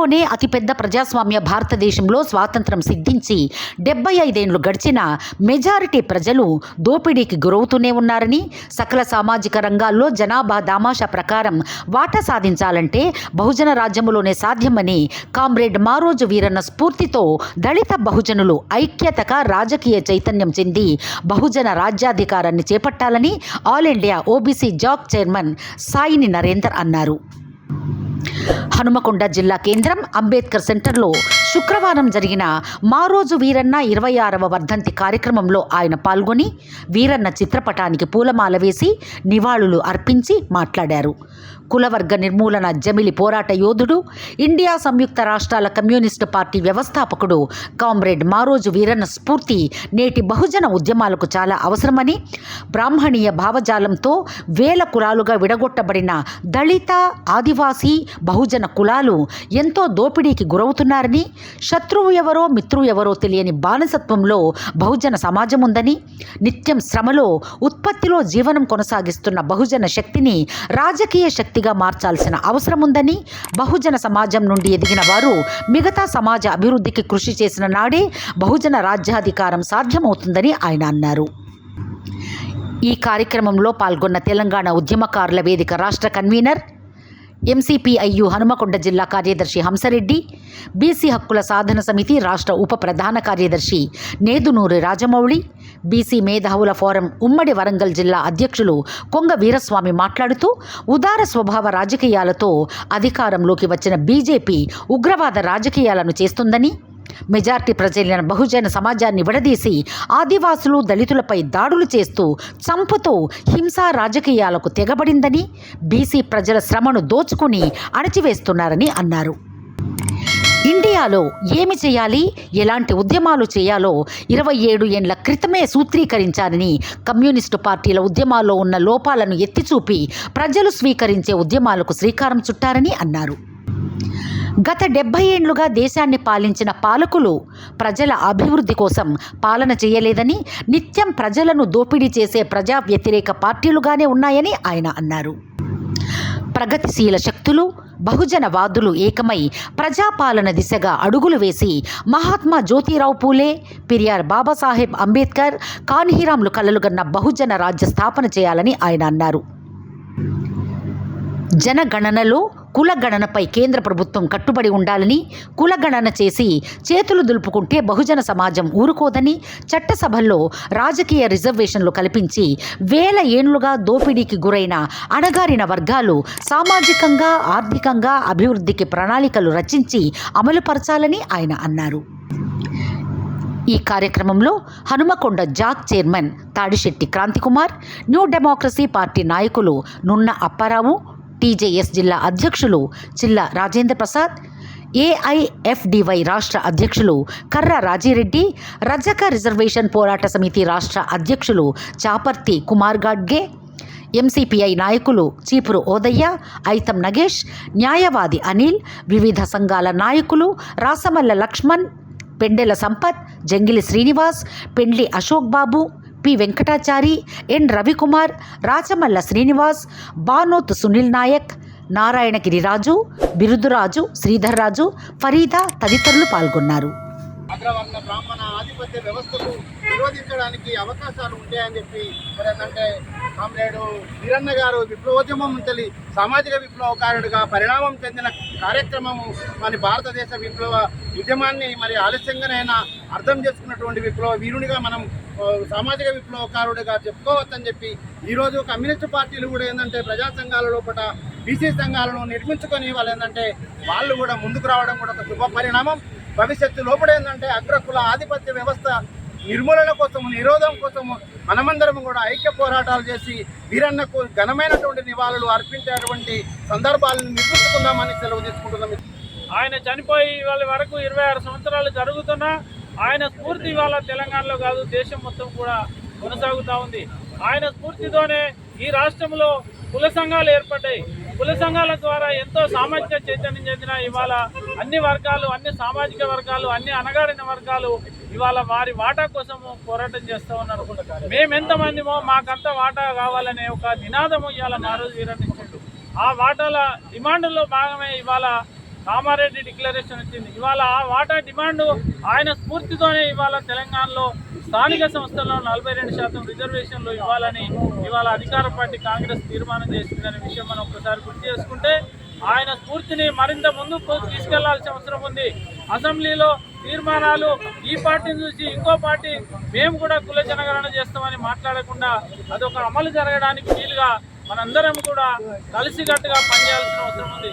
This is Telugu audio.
త్వరలోనే అతిపెద్ద ప్రజాస్వామ్య భారతదేశంలో స్వాతంత్రం సిద్ధించి డెబ్బై ఐదేండ్లు గడిచిన మెజారిటీ ప్రజలు దోపిడీకి గురవుతూనే ఉన్నారని సకల సామాజిక రంగాల్లో జనాభా దామాషా ప్రకారం వాటా సాధించాలంటే బహుజన రాజ్యములోనే సాధ్యమని కామ్రేడ్ మారోజు వీరన్న స్ఫూర్తితో దళిత బహుజనులు ఐక్యతగా రాజకీయ చైతన్యం చెంది బహుజన రాజ్యాధికారాన్ని చేపట్టాలని all India OBC JAC chairman Saini Narender అన్నారు. హనుమకొండ జిల్లా కేంద్రం అంబేద్కర్ సెంటర్లో శుక్రవారం జరిగిన మారోజు వీరన్న ఇరవై ఆరవ వర్ధంతి కార్యక్రమంలో ఆయన పాల్గొని వీరన్న చిత్రపటానికి పూలమాల వేసి నివాళులు అర్పించి మాట్లాడారు. కులవర్గ నిర్మూలన జమిలి పోరాట యోధుడు ఇండియా సంయుక్త రాష్ట్రాల కమ్యూనిస్టు పార్టీ వ్యవస్థాపకుడు కామ్రేడ్ మారోజు వీరన్న స్ఫూర్తి నేటి బహుజన ఉద్యమాలకు చాలా అవసరమని బ్రాహ్మణీయ భావజాలంతో వేల కులాలుగా విడగొట్టబడిన దళిత ఆదివాసీ బహుజన కులాలు ఎంతో దోపిడీకి గురవుతున్నారని? శత్రువు ఎవరో మిత్రువు ఎవరో తెలియని బానిసత్వంలో బహుజన సమాజం ఉందని నిత్యం శ్రమలో ఉత్పత్తిలో జీవనం కొనసాగిస్తున్న బహుజన శక్తిని రాజకీయ శక్తిగా మార్చాల్సిన అవసరం ఉందని బహుజన సమాజం నుండి ఎదిగిన వారు మిగతా సమాజ అభివృద్ధికి కృషి చేసిన నాడే బహుజన రాజ్యాధికారం సాధ్యమవుతుందని ఆయన అన్నారు. ఈ కార్యక్రమంలో పాల్గొన్న తెలంగాణ ఉద్యమకారుల వేదిక రాష్ట్ర కన్వీనర్ ఎంసీపీఐయు హనుమకొండ జిల్లా కార్యదర్శి హంసరెడ్డి బీసీ హక్కుల సాధన సమితి రాష్ట్ర ఉప ప్రధాన కార్యదర్శి నేదునూరి రాజమౌళి బీసీ మేధావుల ఫోరం ఉమ్మడి వరంగల్ జిల్లా అధ్యక్షులు కొంగ వీరస్వామి మాట్లాడుతూ ఉదార స్వభావ రాజకీయాలతో అధికారంలోకి వచ్చిన బీజేపీ ఉగ్రవాద రాజకీయాలను చేస్తుందని మెజార్టీ ప్రజలైన బహుజన సమాజాన్ని విడదీసి ఆదివాసులు దళితులపై దాడులు చేస్తూ చంపుతూ హింసా రాజకీయాలకు తెగబడిందని బీసీ ప్రజల శ్రమను దోచుకుని అణచివేస్తున్నారని అన్నారు. ఇండియాలో ఏమి చేయాలి? ఎలాంటి ఉద్యమాలు చేయాలో? ఇరవై ఏడు ఏండ్ల క్రితమే సూత్రీకరించారని కమ్యూనిస్టు పార్టీల ఉద్యమాల్లో ఉన్న లోపాలను ఎత్తిచూపి ప్రజలు స్వీకరించే ఉద్యమాలకు శ్రీకారం చుట్టారని అన్నారు. గత డెబ్బై ఏండ్లుగా దేశాన్ని పాలించిన పాలకులు ప్రజల అభివృద్ధి కోసం పాలన చేయలేదని నిత్యం ప్రజలను దోపిడీ చేసే ప్రజా వ్యతిరేక పార్టీలుగానే ఉన్నాయని ఆయన అన్నారు. ప్రగతిశీల శక్తులు బహుజన వాదులు ఏకమై ప్రజాపాలన దిశగా అడుగులు వేసి మహాత్మా జ్యోతిరావు పూలే పెరియార్ బాబాసాహెబ్ అంబేద్కర్ కాన్హీరాంలు కలలుగన్న బహుజన రాజ్య స్థాపన చేయాలని ఆయన అన్నారు. జనగణనలో కులగణనపై కేంద్ర ప్రభుత్వం కట్టుబడి ఉండాలని కులగణన చేసి చేతులు దులుపుకుంటే బహుజన సమాజం ఊరుకోదని చట్టసభల్లో రాజకీయ రిజర్వేషన్లు కల్పించి వేల ఏండ్లుగా దోపిడీకి గురైన అణగారిన వర్గాలు సామాజికంగా ఆర్థికంగా అభివృద్ధికి ప్రణాళికలు రచించి అమలుపరచాలని ఆయన అన్నారు. ఈ కార్యక్రమంలో Hanumakonda JAC chairman Tadisetti Kranthikumar new democracy party నాయకులు నున్న అప్పారావు టీజేఎస్ జిల్లా అధ్యక్షులు జిల్లా రాజేంద్ర ప్రసాద్ ఏఐఎఫ్డివై రాష్ట్ర అధ్యక్షులు కర్ర రాజిరెడ్డి రజక రిజర్వేషన్ పోరాట సమితి రాష్ట్ర అధ్యక్షులు చాపర్తి కుమార్ గాడ్గే ఎంసీపీఐ నాయకులు చీపురు ఓదయ్య ఐతం నగేష్ న్యాయవాది అనిల్ వివిధ సంఘాల నాయకులు రాసమల్ల లక్ష్మణ్ పెండెల సంపత్ జంగిలి శ్రీనివాస్ పెండ్లి అశోక్ బాబు పి వెంకటాచారి ఎన్ రవికుమార్ రాచమల్ల శ్రీనివాస్ బానోత్ సునీల్ నాయక్ నారాయణ గిరిరాజు బిరుదురాజు శ్రీధర్రాజు ఫరీదా తదితరులు పాల్గొన్నారు. అగ్రవర్ణ బ్రాహ్మణ ఆధిపత్య వ్యవస్థకు నిరోధించడానికి అవకాశాలు ఉంటాయని చెప్పి మరి ఏంటంటే కామ్రేడు వీరన్న గారు విప్లవోద్యమం తల్లి సామాజిక విప్లవకారుడిగా పరిణామం చెందిన కార్యక్రమము మరి భారతదేశ విప్లవ ఉద్యమాన్ని మరి ఆలస్యంగానైనా అర్థం చేసుకున్నటువంటి విప్లవ వీరునిగా మనం సామాజిక విప్లవకారుడిగా చెప్పుకోవచ్చని చెప్పి ఈరోజు కమ్యూనిస్ట్ పార్టీలు కూడా ఏంటంటే ప్రజా సంఘాల లోపల బీసీ సంఘాలను నిర్మించుకొని వాళ్ళు ఏంటంటే వాళ్ళు కూడా ముందుకు రావడం కూడా ఒక శుభ పరిణామం. భవిష్యత్తు లోపల ఏంటంటే అగ్రకుల ఆధిపత్య వ్యవస్థ నిర్మూలన కోసం నిరోధం కోసం మనమందరం కూడా ఐక్య పోరాటాలు చేసి వీరన్నకు ఘనమైనటువంటి నివాళులు అర్పించేటువంటి సందర్భాలను నిర్మించుకుందామని సెలవు తీసుకుంటున్నాం. ఆయన చనిపోయి వాళ్ళ వరకు ఇరవై ఆరు సంవత్సరాలు జరుగుతున్నా ఆయన స్ఫూర్తి ఇవాళ తెలంగాణలో కాదు దేశం మొత్తం కూడా కొనసాగుతూ ఉంది. ఆయన స్ఫూర్తితోనే ఈ రాష్ట్రంలో కుల సంఘాలు ఏర్పడ్డాయి. కుల సంఘాల ద్వారా ఎంతో సామాజిక చైతన్యం చెందిన ఇవాళ అన్ని వర్గాలు అన్ని సామాజిక వర్గాలు అన్ని అణగారిన వర్గాలు ఇవాళ వారి వాటా కోసము పోరాటం చేస్తూ ఉన్నారు. మేమెంతమందిమో మాకంత వాటా కావాలనే ఒక నినాదము ఇవాళ నారోజు వీరన్నించాడు ఆ వాటాల డిమాండ్లో భాగమే ఇవాళ కామారెడ్డి డిక్లరేషన్ వచ్చింది. ఇవాళ ఆ వాటా డిమాండ్ ఆయన స్ఫూర్తితోనే ఇవాళ తెలంగాణలో స్థానిక సంస్థల్లో నలభై రెండు శాతం రిజర్వేషన్లు ఇవ్వాలని ఇవాళ అధికార పార్టీ కాంగ్రెస్ తీర్మానం చేసిందనే విషయం మనం ఒకసారి గుర్తు చేసుకుంటే ఆయన స్ఫూర్తిని మరింత ముందుకు తీసుకెళ్ళాల్సిన అవసరం ఉంది. అసెంబ్లీలో తీర్మానాలు ఈ పార్టీని చూసి ఇంకో పార్టీ మేము కూడా కుల జనగణన చేస్తామని మాట్లాడకుండా అదొక అమలు జరగడానికి వీలుగా మనందరం కూడా కలిసికట్టుగా పనిచేయాల్సిన అవసరం ఉంది.